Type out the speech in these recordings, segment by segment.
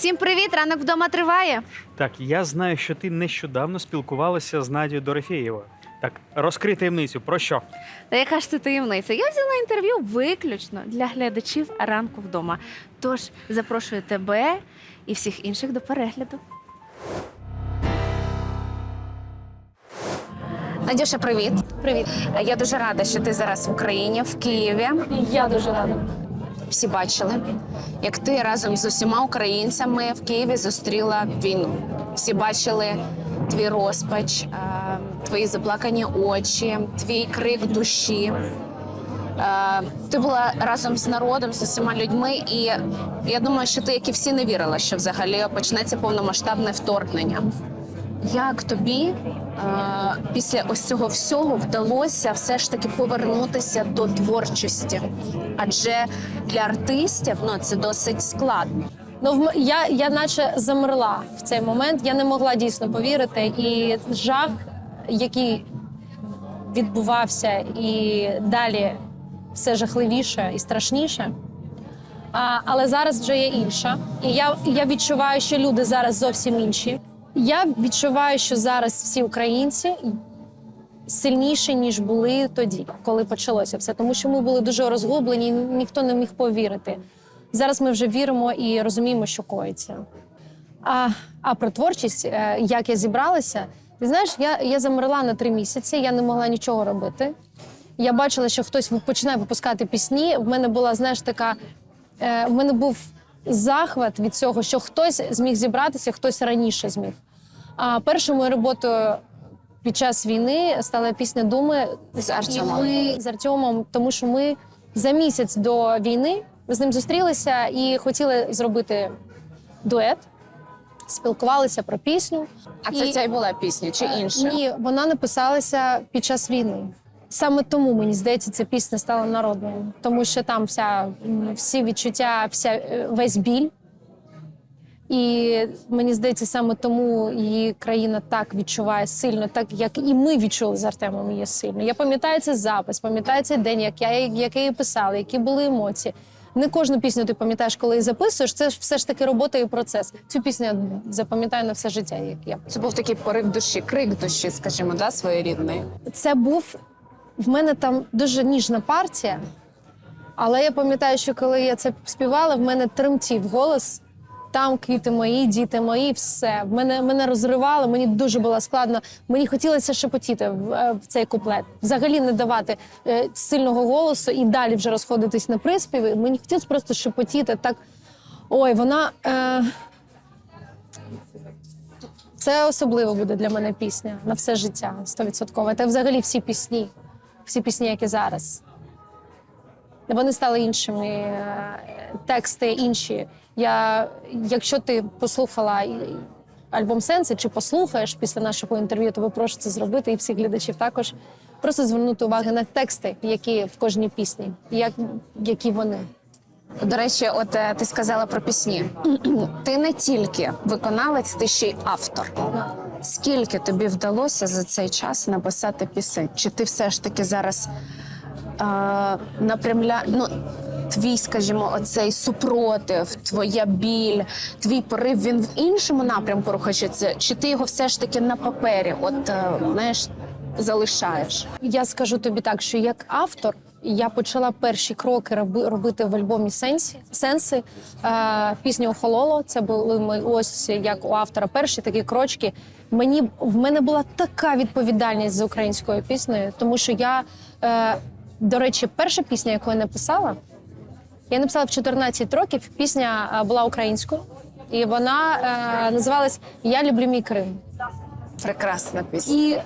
Всім привіт! Ранок вдома триває. Так, я знаю, що ти нещодавно спілкувалася з Надією Дорофєєвою. Так, розкрий таємницю. Про що? Та яка ж це таємниця? Я взяла інтерв'ю виключно для глядачів ранку вдома. Тож запрошую тебе і всіх інших до перегляду. Надюша, привіт. Привіт, Я дуже рада, що ти зараз в Україні, в Києві. я дуже рада. Всі бачили, як ти разом з усіма українцями в Києві зустріла війну. Всі бачили твій розпач, твої заплакані очі, твій крик душі. Ти була разом з народом, з усіма людьми, і я думаю, що ти, як і всі, не вірила, що взагалі почнеться повномасштабне вторгнення. Як тобі е, після ось цього всього вдалося все ж таки повернутися до творчості? Адже для артистів ну це досить складно. Ну, я, я наче замерла в цей момент. Я не могла дійсно повірити. І жах, який відбувався, і далі все жахливіше і страшніше. А, але зараз вже є інша. І я, я відчуваю, що люди зараз зовсім інші. Я відчуваю, що зараз всі українці сильніші, ніж були тоді, коли почалося все. Тому що ми були дуже розгублені, і ніхто не міг повірити. Зараз ми вже віримо і розуміємо, що коїться. А, а про творчість, е, як я зібралася, ти знаєш, я, я замерла на три місяці, я не могла нічого робити. Я бачила, що хтось починає випускати пісні. В мене була, знаєш, така. Е, в мене був захват від цього, що хтось зміг зібратися, хтось раніше зміг. А першою моєю роботою під час війни стала пісня Думи З Артемом. І ми з Артемом, тому що ми за місяць до війни з ним зустрілися і хотіли зробити дует, спілкувалися про пісню. А це І- ця й була пісня чи інша? Ні, вона написалася під час війни. Саме тому мені здається, ця пісня стала народною, тому що там вся всі відчуття, вся е, весь біль. І мені здається, саме тому її країна так відчуває сильно, так як і ми відчули з Артемом її сильно. Я пам'ятаю цей запис, пам'ятаю цей день, як я, як я її писала, які були емоції. Не кожну пісню ти пам'ятаєш, коли її записуєш. Це ж все ж таки робота і процес. Цю пісню я запам'ятаю на все життя, як я Це був такий порив душі, крик душі, скажімо, да, своєрідний. це був в мене там дуже ніжна партія. Але я пам'ятаю, що коли я це співала, в мене тремтів голос. Там квіти мої, діти мої, все. Мене мене розривало, мені дуже було складно. Мені хотілося шепотіти в, е, в цей куплет, взагалі не давати е, сильного голосу і далі вже розходитись на приспіви. Мені хотілося просто шепотіти. Так ой, вона. Е... Це особливо буде для мене пісня на все життя, стовідсотково. Та взагалі всі пісні, всі пісні, які зараз. Вони стали іншими, е, тексти інші. Я, якщо ти послухала альбом Сенси чи послухаєш після нашого інтерв'ю, то прошу це зробити і всіх глядачів також. Просто звернути увагу на тексти, які в кожній пісні, як, які вони. До речі, от е, ти сказала про пісні. ти не тільки виконавець, ти ще й автор. Скільки тобі вдалося за цей час написати пісень? Чи ти все ж таки зараз е, напрямля... ну, твій, скажімо, оцей супротив, твоя біль, твій порив він в іншому напрямку рухається? Чи ти його все ж таки на папері, от е, знаєш, залишаєш? Я скажу тобі так, що як автор я почала перші кроки робити в альбомі Сенсі Сенси. Е, пісню охололо. Це були ми ось як у автора перші такі крочки. Мені в мене була така відповідальність за українською піснею, тому що я, е, до речі, перша пісня, яку я написала, я написала в 14 років. Пісня е, була українською, і вона е, називалась Я люблю мій Крим. Прекрасна пісня. І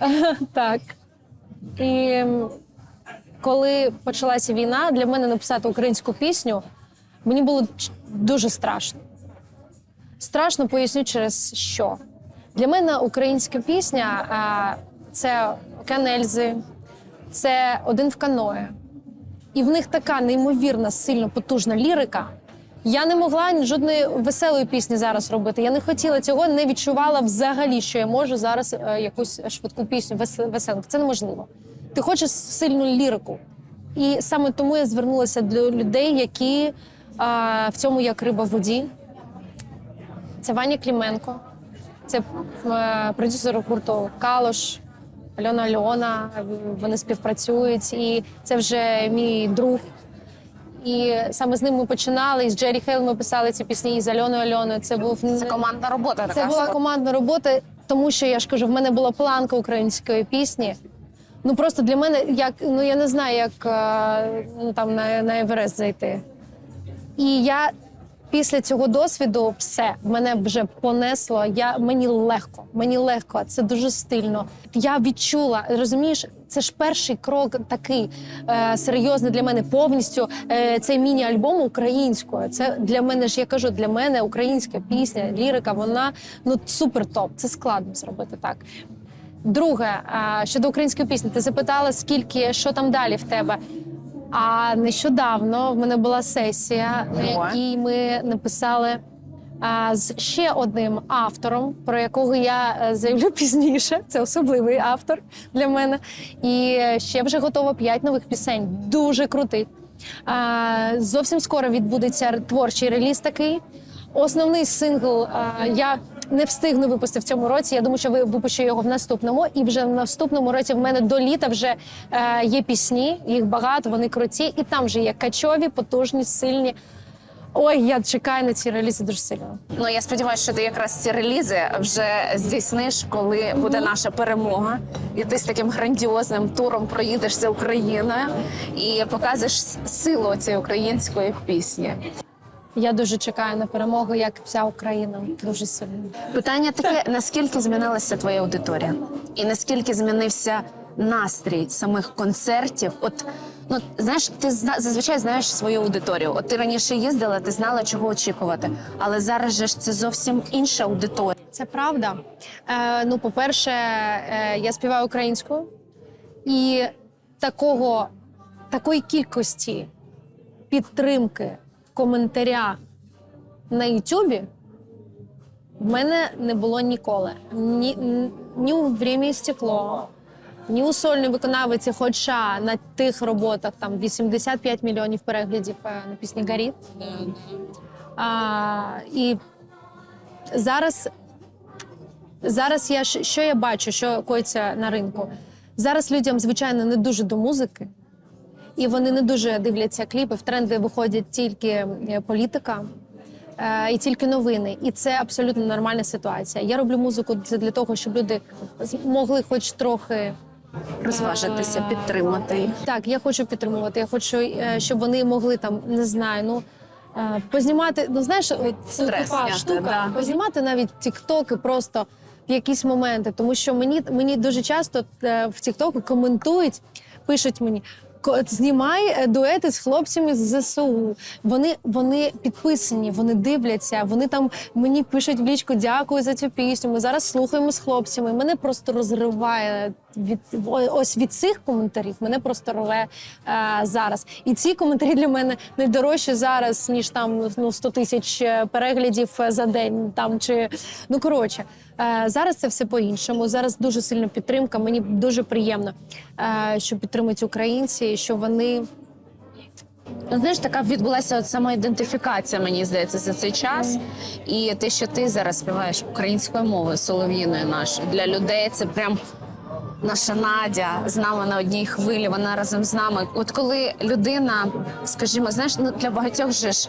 так. І коли почалася війна, для мене написати українську пісню мені було дуже страшно. Страшно поясню через що. Для мене українська пісня це Кен Ельзи, це один в каное. І в них така неймовірна, сильно потужна лірика. Я не могла жодної веселої пісні зараз робити. Я не хотіла цього, не відчувала взагалі, що я можу зараз е, якусь швидку пісню вес- веселу. Це неможливо. Ти хочеш сильну лірику. І саме тому я звернулася до людей, які а, в цьому як риба в воді. Це Ваня Кліменко, це е, продюсер гурту Калош, Альона Альона. Вони співпрацюють, і це вже мій друг. І саме з ним ми починали. І з Джері Хейл ми писали ці пісні і з Альоною Альоною. Це був Це командна робота. це така була командна робота, тому що я ж кажу, в мене була планка української пісні. Ну просто для мене, як ну я не знаю, як е, ну там на, на Еверест зайти. І я після цього досвіду все мене вже понесло. Я мені легко, мені легко, це дуже стильно. Я відчула, розумієш, це ж перший крок такий е, серйозний для мене повністю. Е, цей міні-альбом українською. Це для мене ж я кажу, для мене українська пісня, лірика, вона ну супер топ. Це складно зробити так. Друге, щодо української пісні, ти запитала, скільки що там далі в тебе. А нещодавно в мене була сесія, на якій ми написали з ще одним автором, про якого я е, заявлю пізніше. Це особливий автор для мене. І е, ще вже готово п'ять нових пісень. Дуже крутих. Зовсім скоро відбудеться творчий реліз такий. Основний сингл я не встигну випустити в цьому році. Я думаю, що ви випущу його в наступному. І вже в наступному році в мене до літа вже е, є пісні, їх багато, вони круті, і там вже є качові, потужні, сильні. Ой, я чекаю на ці релізи дуже сильно. Ну я сподіваюся, що ти якраз ці релізи вже здійсниш, коли буде наша перемога, і ти з таким грандіозним туром проїдешся Україною і покажеш силу цієї української пісні. Я дуже чекаю на перемогу, як вся Україна. Дуже сильно. Питання таке: наскільки змінилася твоя аудиторія, і наскільки змінився настрій самих концертів? От ну знаєш, ти зна- зазвичай знаєш свою аудиторію. От ти раніше їздила, ти знала, чого очікувати. Але зараз же ж це зовсім інша аудиторія. Це правда. Е, ну, по-перше, е, я співаю українською, і такого, такої кількості підтримки в коментарях на Ютубі в мене не було ніколи. Ні, ні у «Время і стекло, ні у сольної виконавиці, хоча на тих роботах там 85 мільйонів переглядів е, на пісні Гаріт. А, і зараз Зараз я що я бачу, що коїться на ринку. Зараз людям, звичайно, не дуже до музики, і вони не дуже дивляться кліпи. В тренди виходять тільки е, політика. е, І тільки новини, і це абсолютно нормальна ситуація. Я роблю музику для того, щоб люди з- могли хоч трохи Розважитися, підтримати так, я хочу підтримувати. Я хочу, е, щоб вони могли там, не знаю, ну. е, Познімати, ну знаєш, Стрес така штука, да. познімати навіть тіктоки просто в якісь моменти. Тому що мені, мені дуже часто е, в тіктоку коментують, пишуть мені. «Ко- Знімай е, дуети з хлопцями з ЗСУ. Вони, вони підписані, вони дивляться, вони там мені пишуть в лічку дякую за цю пісню. Ми зараз слухаємо з хлопцями. Мене просто розриває від ось від цих коментарів. Мене просто рве е, зараз. І ці коментарі для мене не дорожчі зараз, ніж там ну 100 тисяч е, переглядів е, за день. Там чи ну коротше. Е, Зараз це все по-іншому. Зараз дуже сильна підтримка. Мені дуже приємно, е, що підтримують українці, що вони Ну, знаєш, така відбулася от самоідентифікація, мені здається, за цей час. І те, що ти зараз співаєш українською мовою солов'їною нашою для людей, це прям. Наша Надя з нами на одній хвилі, вона разом з нами. От коли людина, скажімо, знаєш, ну для багатьох же ж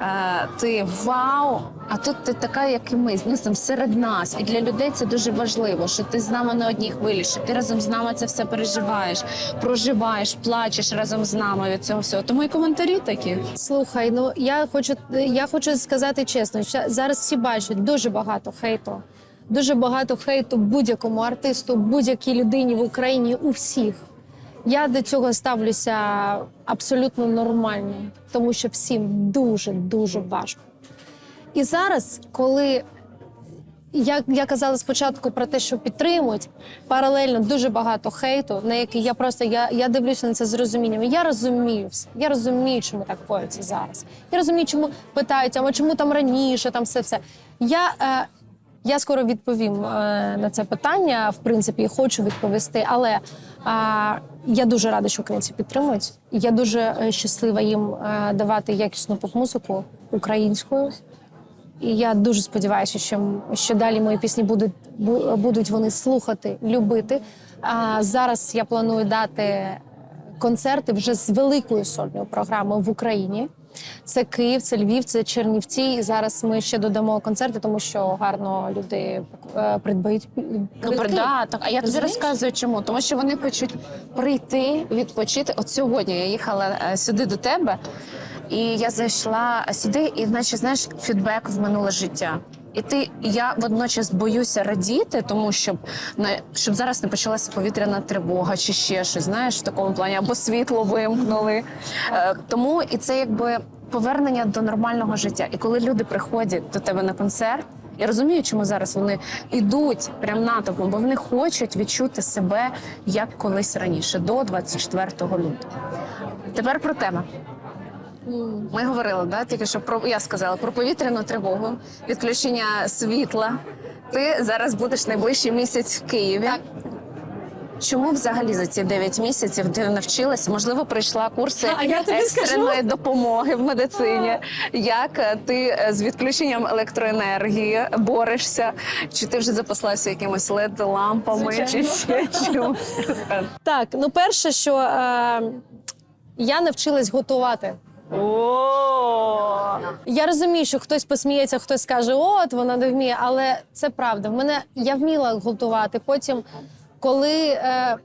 е, ти вау, а тут ти така, як і ми, ну, там серед нас. І для людей це дуже важливо, що ти з нами на одній хвилі, що ти разом з нами це все переживаєш, проживаєш, плачеш разом з нами від цього всього. Тому і коментарі такі. Слухай, ну я хочу, я хочу сказати чесно, зараз всі бачать дуже багато хейту. Дуже багато хейту будь-якому артисту, будь-якій людині в Україні, у всіх. Я до цього ставлюся абсолютно нормально, тому що всім дуже дуже важко. І зараз, коли я, я казала спочатку про те, що підтримують, паралельно дуже багато хейту, на який я просто я, я дивлюся на це з розумінням. Я розумію все. Я розумію, чому так коїться зараз. Я розумію, чому питають, а чому там раніше, там все все. Я, е, я скоро відповім е, на це питання, в принципі, хочу відповісти. Але я дуже рада, що українці підтримують. Я дуже е, щаслива їм е, давати якісну поп-музику українською. І я дуже сподіваюся, що, що далі мої пісні будуть, будуть вони слухати, любити. А зараз я планую дати концерти вже з великою сольною програмою в Україні. Це Київ, це Львів, це Чернівці. І зараз ми ще додамо концерти, тому що гарно люди е, придбають Ну, да, так. А я тобі розказую, чому. Тому що вони хочуть прийти, відпочити. От сьогодні я їхала е, сюди до тебе, і я зайшла сюди, і наче знаєш фідбек в минуле життя. І ти, я водночас боюся радіти, тому щоб не щоб зараз не почалася повітряна тривога чи ще щось, знаєш, в такому плані, або світло вимкнули. Е, тому і це якби повернення до нормального життя. І коли люди приходять до тебе на концерт, я розумію, чому зараз вони йдуть прям натовпом, бо вони хочуть відчути себе як колись раніше, до 24 лютого. Тепер про тебе. Ми говорили, да, тільки що про я сказала про повітряну тривогу, відключення світла. Ти зараз будеш найближчий місяць в Києві. Так. Чому взагалі за ці 9 місяців ти навчилася? Можливо, пройшла курси А я тобі екстреної допомоги в медицині. Як е, ти е, з відключенням електроенергії борешся? Чи ти вже запаслася якимось led лампами чи ще? Так, ну перше, що е, я навчилась готувати. Я розумію, що хтось посміється, хтось скаже, от вона не вміє, але це правда. В мене я вміла готувати. Потім, коли е,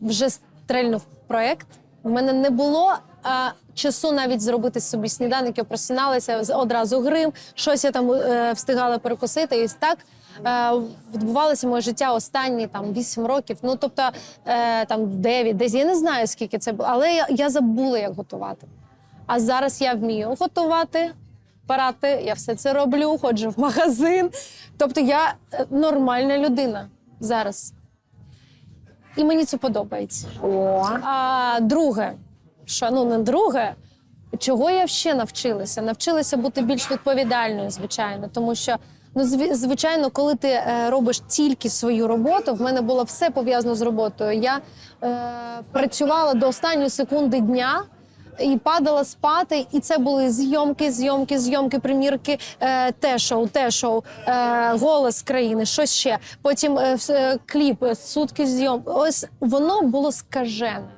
вже стрельнув проект, в мене не було. е, Часу навіть зробити собі сніданок, я просиналася одразу грим, щось я там е, встигала перекусити. І так е, відбувалося моє життя останні там 8 років. Ну тобто е, там 9, десь я не знаю скільки це було, але я, я забула, як готувати. А зараз я вмію готувати, парати, я все це роблю, ходжу в магазин. Тобто я е, нормальна людина зараз. І мені це подобається. О! А друге, що ну не друге, чого я ще навчилася? Навчилася бути більш відповідальною, звичайно, тому що. Ну, звичайно, коли ти е, робиш тільки свою роботу, в мене було все пов'язано з роботою. Я е, працювала до останньої секунди дня і падала спати. І це були зйомки, зйомки, зйомки, примірки, е, те шоу, те шоу, е, голос країни, щось ще. Потім е, е, кліп, сутки зйом. Ось воно було скажене.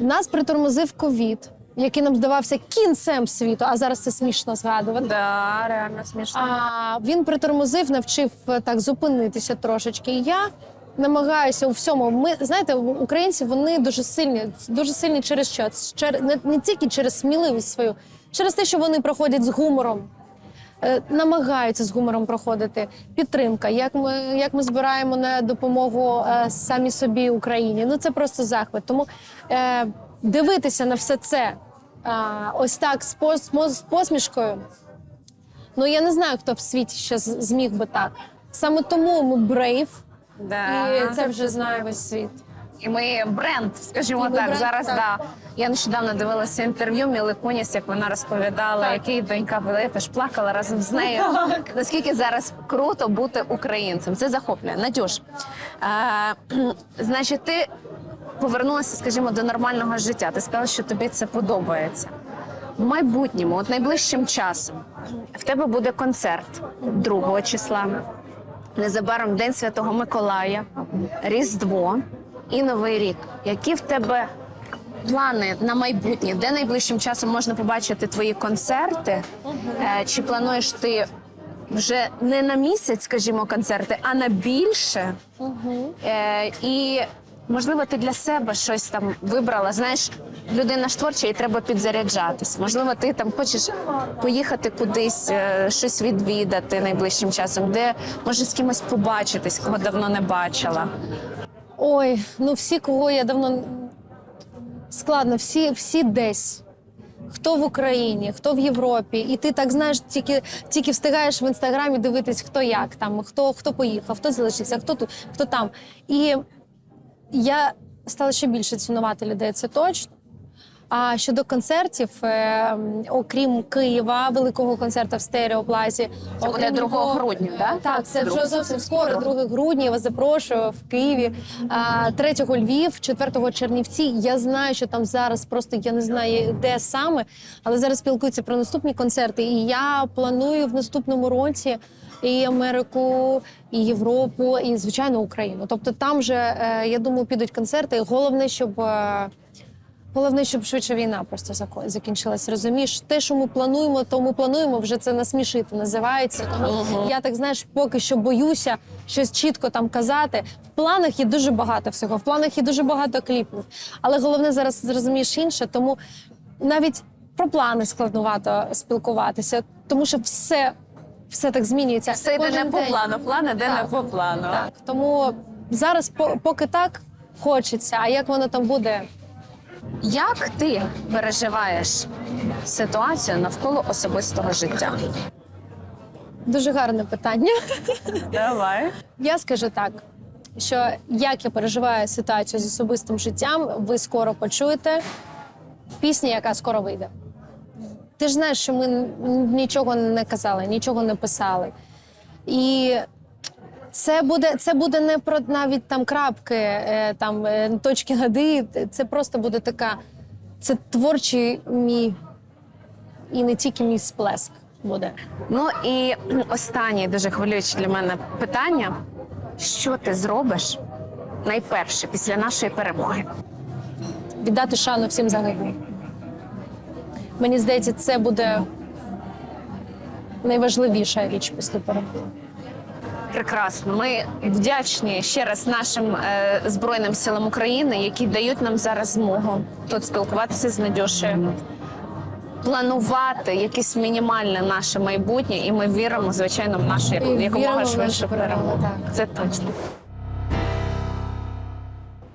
Нас притормозив ковід, який нам здавався кінцем світу, а зараз це смішно згадувати. Да, реально смішно. А він притормозив, навчив е, так зупинитися трошечки. І я намагаюся у всьому. Ми знаєте, українці вони дуже сильні, дуже сильні через що? Чер- не, не тільки через сміливість свою, через те, що вони проходять з гумором. е, Намагаються з гумором проходити підтримка. Як ми як ми збираємо на допомогу е, самі собі Україні? Ну це просто захват. Тому е, дивитися на все це а, ось так з, пос- з посмішкою. Ну я не знаю, хто в світі ще зміг би так. Саме тому ми брейв, Да. і це вже знає весь світ. І ми бренд, скажімо ми так. бренд, зараз так. да. Я нещодавно дивилася інтерв'ю Міли Куніс, як вона розповідала, Так. який донька була, я теж плакала разом з нею. Наскільки зараз круто бути українцем. Це захоплює. Надюш, е, значить, ти повернулася, скажімо, до нормального життя. Ти сказала, що тобі це подобається. В майбутньому, от найближчим часом, в тебе буде концерт 2 числа. Незабаром День Святого Миколая, Різдво і Новий рік. Які в тебе плани на майбутнє? Де найближчим часом можна побачити твої концерти? Е, Чи плануєш ти вже не на місяць, скажімо, концерти, а на більше? Е, І можливо, ти для себе щось там вибрала. Знаєш, людина ж творча і треба підзаряджатись. Можливо, ти там хочеш поїхати кудись, е, щось відвідати найближчим часом, де може з кимось побачитись, кого давно не бачила. Ой, ну всі, кого я давно складно, всі, всі десь. Хто в Україні, хто в Європі, і ти так знаєш, тільки, тільки встигаєш в інстаграмі дивитись, хто як там, хто, хто поїхав, хто залишився, хто тут, хто там. І я стала ще більше цінувати людей, це точно. А щодо концертів, е, окрім Києва, великого концерту в стереоплазі, Це буде 2 Львова- грудня, да? Так, це вже зовсім скоро, 2 грудня. Я вас запрошую в Києві. А, 3 Львів, 4 Чернівці. Я знаю, що там зараз просто я не знаю де саме, але зараз спілкуються про наступні концерти. І я планую в наступному році і Америку, і Європу, і звичайно Україну. Тобто там же е, я думаю, підуть концерти. Головне, щоб. Головне, щоб швидше війна просто закінчилась. Розумієш, те, що ми плануємо, то ми плануємо. Вже це насмішити називається. Тому я так знаєш, поки що боюся щось чітко там казати. В планах є дуже багато всього. В планах є дуже багато кліпів. Але головне зараз зрозумієш інше. Тому навіть про плани складнувато спілкуватися, тому що все, все так змінюється. Все йде не по плану, план іде не по плану. Так, тому зараз, по- поки так хочеться. А як воно там буде? Як ти переживаєш ситуацію навколо особистого життя? Дуже гарне питання. Давай. Я скажу так, що як я переживаю ситуацію з особистим життям, ви скоро почуєте в пісні, яка скоро вийде. Ти ж знаєш, що ми нічого не казали, нічого не писали. І це буде, це буде не про навіть там крапки, е, там е, точки над «і». Це просто буде така. Це творчий мій і не тільки мій сплеск буде. Ну і останнє дуже хвилююче для мене питання: що ти зробиш найперше після нашої перемоги? віддати шану всім загиблим. Мені здається, це буде найважливіша річ після перемоги. Прекрасно. Ми вдячні ще раз нашим е, збройним силам України, які дають нам зараз змогу тут спілкуватися з Надюшею, планувати якесь мінімальне наше майбутнє, і ми віримо, звичайно, в нашу якомога швидше перемогу. Це точно.